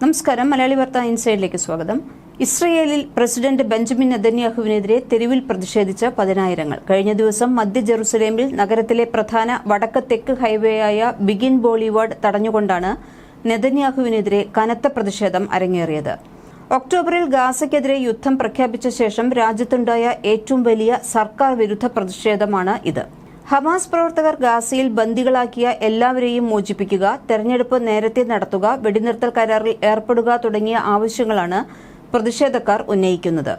നമസ്കാരം. മലയാളി വാർത്ത ഇൻസൈഡിലേക്ക് സ്വാഗതം. ഇസ്രയേലിൽ പ്രസിഡന്റ് ബെഞ്ചമിൻ നെതന്യാഹുവിനെതിരെ തെരുവിൽ പ്രതിഷേധിച്ച പതിനായിരങ്ങൾ. കഴിഞ്ഞ ദിവസം മധ്യ ജെറുസലേമിൽ നഗരത്തിലെ പ്രധാന വടക്ക് തെക്ക് ഹൈവേയായ ബിഗിൻ ബോളിവാർഡ് തടഞ്ഞുകൊണ്ടാണ് നെതന്യാഹുവിനെതിരെ കനത്ത പ്രതിഷേധം അരങ്ങേറിയത്. ഒക്ടോബറിൽ ഗാസയ്ക്കെതിരെ യുദ്ധം പ്രഖ്യാപിച്ച ശേഷം രാജ്യത്തുണ്ടായ ഏറ്റവും വലിയ സർക്കാർ വിരുദ്ധ പ്രതിഷേധമാണ് ഇത്. ഹമാസ് പ്രവർത്തകർ ഗാസയിൽ ബന്ദികളാക്കിയ എല്ലാവരെയും മോചിപ്പിക്കുക തെരഞ്ഞെടുപ്പ് നേരത്തെ നടത്തുക വെടിനിർത്തൽ കരാറിൽ ഏർപ്പെടുക തുടങ്ങിയ ആവശ്യങ്ങളാണ് പ്രതിഷേധക്കാർ ഉന്നയിക്കുന്നത്.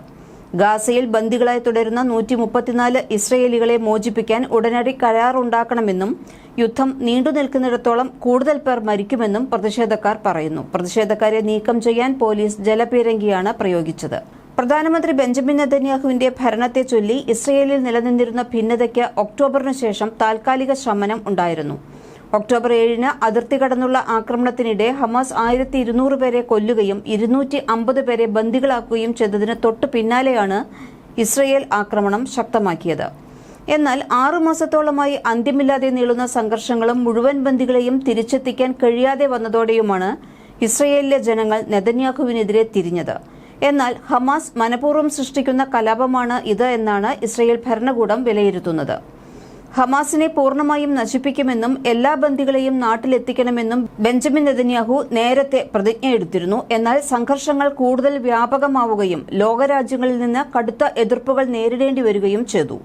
ഗാസയിൽ ബന്ദികളായി തുടരുന്ന നൂറ്റി മുപ്പത്തിനാല് ഇസ്രയേലികളെ മോചിപ്പിക്കാൻ ഉടനടി കരാറുണ്ടാക്കണമെന്നും യുദ്ധം നീണ്ടു നിൽക്കുന്നിടത്തോളം കൂടുതൽ പേർ മരിക്കുമെന്നും പ്രതിഷേധക്കാർ പറയുന്നു. പ്രതിഷേധക്കാരെ നീക്കം ചെയ്യാൻ പോലീസ് ജലപീരങ്കിയാണ് പ്രയോഗിച്ചത്. പ്രധാനമന്ത്രി ബെഞ്ചമിൻ നെതന്യാഹുവിന്റെ ഭരണത്തെ ചൊല്ലി ഇസ്രയേലിൽ നിലനിന്നിരുന്ന ഭിന്നതയ്ക്ക് ഒക്ടോബറിന് ശേഷം താൽക്കാലിക ശമനം ഉണ്ടായിരുന്നു. ഒക്ടോബർ ഏഴിന് അതിർത്തി കടന്നുള്ള ആക്രമണത്തിനിടെ ഹമാസ് ആയിരത്തി ഇരുന്നൂറ് പേരെ കൊല്ലുകയും ഇരുന്നൂറ്റി അമ്പത് പേരെ ബന്ദികളാക്കുകയും ചെയ്തതിന് തൊട്ടു പിന്നാലെയാണ് ഇസ്രയേൽ ആക്രമണം ശക്തമാക്കിയത്. എന്നാൽ ആറു മാസത്തോളമായി അന്ത്യമില്ലാതെ നീളുന്ന സംഘർഷങ്ങളും മുഴുവൻ ബന്ദികളെയും തിരിച്ചെത്തിക്കാൻ കഴിയാതെ വന്നതോടെയുമാണ് ഇസ്രയേലിലെ ജനങ്ങൾ നെതന്യാഹുവിനെതിരെ തിരിഞ്ഞത്. എന്നാൽ ഹമാസ് മനഃപൂർവം സൃഷ്ടിക്കുന്ന കലാപമാണ് ഇത് എന്നാണ് ഇസ്രയേൽ ഭരണകൂടം വിലയിരുത്തുന്നത്. ഹമാസിനെ പൂർണമായും നശിപ്പിക്കുമെന്നും എല്ലാ ബന്ദികളെയും നാട്ടിലെത്തിക്കണമെന്നും ബെഞ്ചമിൻ നെതന്യാഹു നേരത്തെ പ്രതിജ്ഞയെടുത്തിരുന്നു എന്നാൽ സംഘർഷങ്ങൾ കൂടുതൽ വ്യാപകമാവുകയും ലോകരാജ്യങ്ങളിൽ നിന്ന് കടുത്ത എതിർപ്പുകൾ നേരിടേണ്ടി വരികയും ചെയ്തു.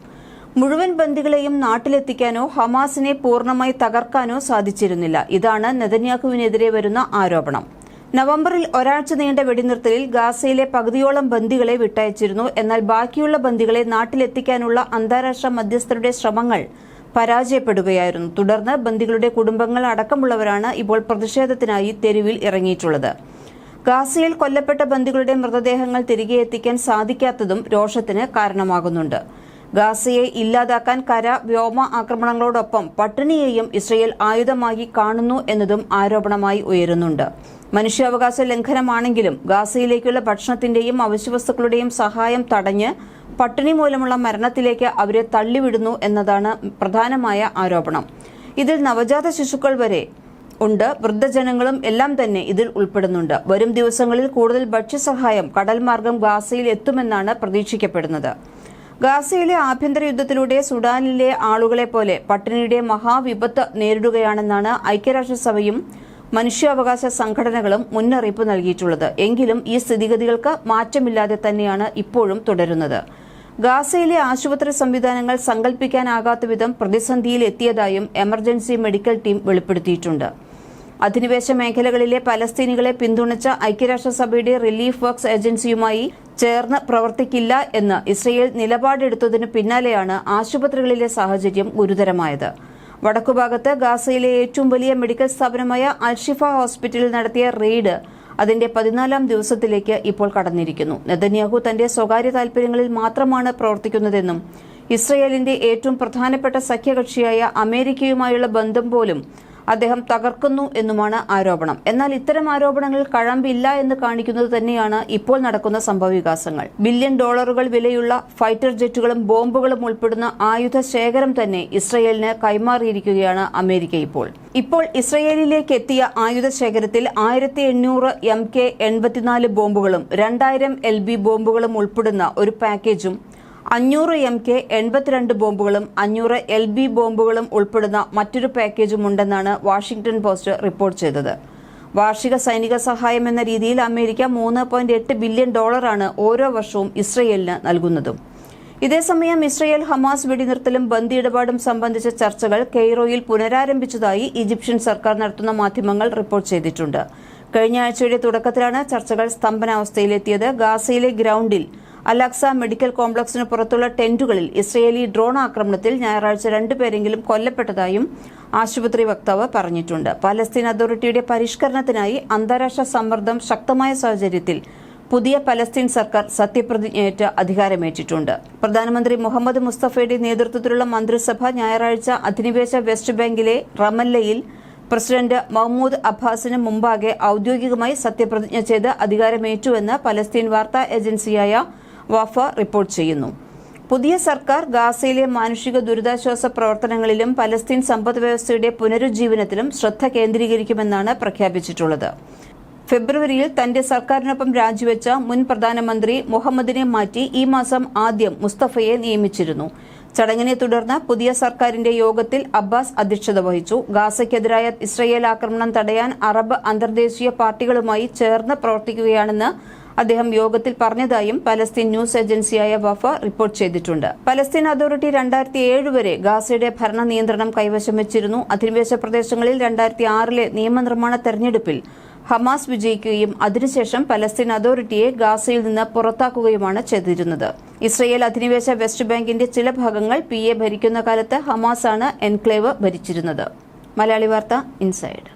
മുഴുവൻ ബന്ദികളെയും നാട്ടിലെത്തിക്കാനോ ഹമാസിനെ പൂർണമായി തകർക്കാനോ സാധിച്ചിരുന്നില്ല. ഇതാണ് നെതന്യാഹുവിനെതിരെ വരുന്ന ആരോപണം. നവംബറിൽ ഒരാഴ്ച നീണ്ട വെടിനിർത്തലിൽ ഗാസയിലെ പകുതിയോളം ബന്ദികളെ വിട്ടയച്ചിരുന്നു. എന്നാൽ ബാക്കിയുള്ള ബന്ദികളെ നാട്ടിലെത്തിക്കാനുള്ള അന്താരാഷ്ട്ര മധ്യസ്ഥരുടെ ശ്രമങ്ങൾ പരാജയപ്പെടുകയായിരുന്നു. തുടർന്ന് ബന്ദികളുടെ കുടുംബങ്ങൾ അടക്കമുള്ളവരാണ് ഇപ്പോൾ പ്രതിഷേധത്തിനായി തെരുവിൽ ഇറങ്ങിയിട്ടുള്ളത്. ഗാസയിൽ കൊല്ലപ്പെട്ട ബന്ദികളുടെ മൃതദേഹങ്ങൾ തിരികെ എത്തിക്കാൻ സാധിക്കാത്തതും രോഷത്തിന് കാരണമാകുന്നുണ്ട്. ഗാസയെ ഇല്ലാതാക്കാൻ കര വ്യോമ ആക്രമണങ്ങളോടൊപ്പം പട്ടിണിയെയും ഇസ്രയേൽ ആയുധമായി കാണുന്നു എന്നതും ആരോപണമായി ഉയരുന്നുണ്ട്. മനുഷ്യാവകാശ ലംഘനമാണെങ്കിലും ഗാസയിലേക്കുള്ള ഭക്ഷണത്തിന്റെയും അവശ്യവസ്തുക്കളുടെയും സഹായം തടഞ്ഞ് പട്ടിണി മൂലമുള്ള മരണത്തിലേക്ക് അവരെ തള്ളിവിടുന്നു എന്നതാണ് പ്രധാനമായ ആരോപണം. ഇതിൽ നവജാത ശിശുക്കൾ വരെ ഉണ്ട്. വൃദ്ധജനങ്ങളും എല്ലാം തന്നെ ഇതിൽ ഉൾപ്പെടുന്നുണ്ട്. വരും ദിവസങ്ങളിൽ കൂടുതൽ ഭക്ഷ്യസഹായം കടൽ മാർഗം ഗാസയിൽ എത്തുമെന്നാണ് പ്രതീക്ഷിക്കപ്പെടുന്നത്. ഗാസയിലെ ആഭ്യന്തര യുദ്ധത്തിലൂടെ സുഡാനിലെ ആളുകളെ പോലെ പട്ടിണിയുടെ മഹാവിപത്ത് നേരിടുകയാണെന്നാണ് ഐക്യരാഷ്ട്രസഭയും മനുഷ്യാവകാശ സംഘടനകളും മുന്നറിയിപ്പ് നൽകിയിട്ടുള്ളത്. എങ്കിലും ഈ സ്ഥിതിഗതികൾക്ക് മാറ്റമില്ലാതെ തന്നെയാണ് ഇപ്പോഴും തുടരുന്നത്. ഗാസയിലെ ആശുപത്രി സംവിധാനങ്ങൾ സങ്കല്പിക്കാനാകാത്ത വിധം പ്രതിസന്ധിയിൽ എത്തിയതായും എമർജൻസി മെഡിക്കൽ ടീം വെളിപ്പെടുത്തിയിട്ടുണ്ട്. അധിനിവേശ മേഖലകളിലെ പലസ്തീനികളെ പിന്തുണച്ച ഐക്യരാഷ്ട്രസഭയുടെ റിലീഫ് വർക്ക്സ് ഏജൻസിയുമായി ചേർന്ന് പ്രവർത്തിക്കില്ല എന്ന് ഇസ്രയേൽ നിലപാടെടുത്തതിനു പിന്നാലെയാണ് ആശുപത്രികളിലെ സാഹചര്യം ഗുരുതരമായത്. വടക്കുഭാഗത്ത് ഗാസയിലെ ഏറ്റവും വലിയ മെഡിക്കൽ സ്ഥാപനമായ അൽഷിഫ ഹോസ്പിറ്റലിൽ നടത്തിയ റെയ്ഡ് അതിന്റെ പതിനാലാം ദിവസത്തിലേക്ക് ഇപ്പോൾ കടന്നിരിക്കുന്നു. നെതന്യാഹു തന്റെ സ്വകാര്യ താൽപര്യങ്ങളിൽ മാത്രമാണ് പ്രവർത്തിക്കുന്നതെന്നും ഇസ്രയേലിന്റെ ഏറ്റവും പ്രധാനപ്പെട്ട സഖ്യകക്ഷിയായ അമേരിക്കയുമായുള്ള ബന്ധം പോലും അദ്ദേഹം തകർക്കുന്നു എന്നുമാണ് ആരോപണം. എന്നാൽ ഇത്തരം ആരോപണങ്ങളിൽ കഴമ്പില്ല എന്ന് കാണിക്കുന്നത് തന്നെയാണ് ഇപ്പോൾ നടക്കുന്ന സംഭവവികാസങ്ങൾ. ബില്യൺ ഡോളറുകൾ വിലയുള്ള ഫൈറ്റർ ജെറ്റുകളും ബോംബുകളും ഉൾപ്പെടുന്ന ആയുധ ശേഖരം തന്നെ ഇസ്രയേലിന് കൈമാറിയിരിക്കുകയാണ് അമേരിക്ക ഇപ്പോൾ. ഇപ്പോൾ ഇസ്രയേലിലേക്ക് എത്തിയ ആയുധ ശേഖരത്തിൽ ആയിരത്തി എണ്ണൂറ് എം കെ എൺപത്തിനാല് ബോംബുകളും രണ്ടായിരം എൽ ബി ബോംബുകളും ഉൾപ്പെടുന്ന ഒരു പാക്കേജും അഞ്ഞൂറ് എം കെ എൺപത്തിരണ്ട് ബോംബുകളും അഞ്ഞൂറ് എൽ ബി ബോംബുകളും ഉൾപ്പെടുന്ന മറ്റൊരു പാക്കേജും ഉണ്ടെന്നാണ് വാഷിംഗ്ടൺ പോസ്റ്റ് റിപ്പോർട്ട് ചെയ്തത്. വാർഷിക സൈനിക സഹായം എന്ന രീതിയിൽ അമേരിക്ക മൂന്ന് പോയിന്റ് എട്ട് ബില്യൺ ഡോളറാണ് ഓരോ വർഷവും ഇസ്രയേലിന് നൽകുന്നതും. ഇതേസമയം ഇസ്രയേൽ ഹമാസ് വെടിനിർത്തലും ബന്ദി ഇടപാടും സംബന്ധിച്ച ചർച്ചകൾ കെയ്റോയിൽ പുനരാരംഭിച്ചതായി ഈജിപ്ഷ്യൻ സർക്കാർ നടത്തുന്ന മാധ്യമങ്ങൾ റിപ്പോർട്ട് ചെയ്തിട്ടുണ്ട്. കഴിഞ്ഞ ആഴ്ചയുടെ തുടക്കത്തിലാണ് ചർച്ചകൾ സ്തംഭനാവസ്ഥയിലെത്തിയത്. ഗാസയിലെ ഗ്രൌണ്ടിൽ അലക്സ മെഡിക്കൽ കോംപ്ലക്സിന് പുറത്തുള്ള ടെന്റുകളിൽ ഇസ്രയേലി ഡ്രോൺ ആക്രമണത്തിൽ ഞായറാഴ്ച രണ്ടുപേരെങ്കിലും കൊല്ലപ്പെട്ടതായും ആശുപത്രി വക്താവ് പറഞ്ഞിട്ടുണ്ട്. പലസ്തീൻ അതോറിറ്റിയുടെ പരിഷ്കരണത്തിനായി അന്താരാഷ്ട്ര സമ്മർദ്ദം ശക്തമായ സാഹചര്യത്തിൽ പുതിയ പലസ്തീൻ സർക്കാർ സത്യപ്രതിജ്ഞയേറ്റ് അധികാരമേറ്റിട്ടുണ്ട്. പ്രധാനമന്ത്രി മുഹമ്മദ് മുസ്തഫയുടെ നേതൃത്വത്തിലുള്ള മന്ത്രിസഭ ഞായറാഴ്ച അധിനിവേശ വെസ്റ്റ് ബാങ്കിലെ റമല്ലയിൽ പ്രസിഡന്റ് മഹ്മൂദ് അബ്ബാസിന് മുമ്പാകെ ഔദ്യോഗികമായി സത്യപ്രതിജ്ഞ ചെയ്ത് അധികാരമേറ്റുവെന്ന് പലസ്തീൻ വാർത്താ ഏജൻസിയായ വഫ റിപ്പോർട്ട് ചെയ്യുന്നു. പുതിയ സർക്കാർ ഗാസയിലെ മാനുഷിക ദുരിതാശ്വാസ പ്രവർത്തനങ്ങളിലും പലസ്തീൻ സമ്പദ് വ്യവസ്ഥയുടെ പുനരുജ്ജീവനത്തിലും ശ്രദ്ധ കേന്ദ്രീകരിക്കുമെന്നാണ് പ്രഖ്യാപിച്ചിട്ടുള്ളത്. ഫെബ്രുവരിയിൽ തന്റെ സർക്കാരിനൊപ്പം രാജിവെച്ച മുൻ പ്രധാനമന്ത്രി മുഹമ്മദിനെ മാറ്റി ഈ മാസം ആദ്യം മുസ്തഫയെ നിയമിച്ചിരുന്നു. ചടങ്ങിനെ തുടർന്ന് പുതിയ സർക്കാരിന്റെ യോഗത്തിൽ അബ്ബാസ് അധ്യക്ഷത വഹിച്ചു. ഗാസയ്ക്കെതിരായ ഇസ്രയേൽ ആക്രമണം തടയാൻ അറബ് അന്തർദേശീയ പാർട്ടികളുമായി ചേർന്ന് പ്രവർത്തിക്കുകയാണെന്ന് അദ്ദേഹം യോഗത്തിൽ പറഞ്ഞതായും പലസ്തീൻ ന്യൂസ് ഏജൻസിയായ വഫ റിപ്പോർട്ട് ചെയ്തിട്ടുണ്ട്. പലസ്തീൻ അതോറിറ്റി രണ്ടായിരത്തി ഏഴ് വരെ ഗാസയുടെ ഭരണ നിയന്ത്രണം കൈവശം വെച്ചിരുന്നു. അധിനിവേശ പ്രദേശങ്ങളിൽ രണ്ടായിരത്തി ആറിലെ നിയമനിർമ്മാണ തെരഞ്ഞെടുപ്പിൽ ഹമാസ് വിജയിക്കുകയും അതിനുശേഷം പലസ്തീൻ അതോറിറ്റിയെ ഗാസയിൽ നിന്ന് പുറത്താക്കുകയുമാണ് ചെയ്തിരുന്നത്. ഇസ്രയേൽ അധിനിവേശ വെസ്റ്റ് ബാങ്കിന്റെ ചില ഭാഗങ്ങൾ പി എ ഭരിക്കുന്ന കാലത്ത് ഹമാസാണ് എൻക്ലേവ് ഭരിച്ചിരുന്നത്. മലയാളി വാർത്ത ഇൻസൈഡ്.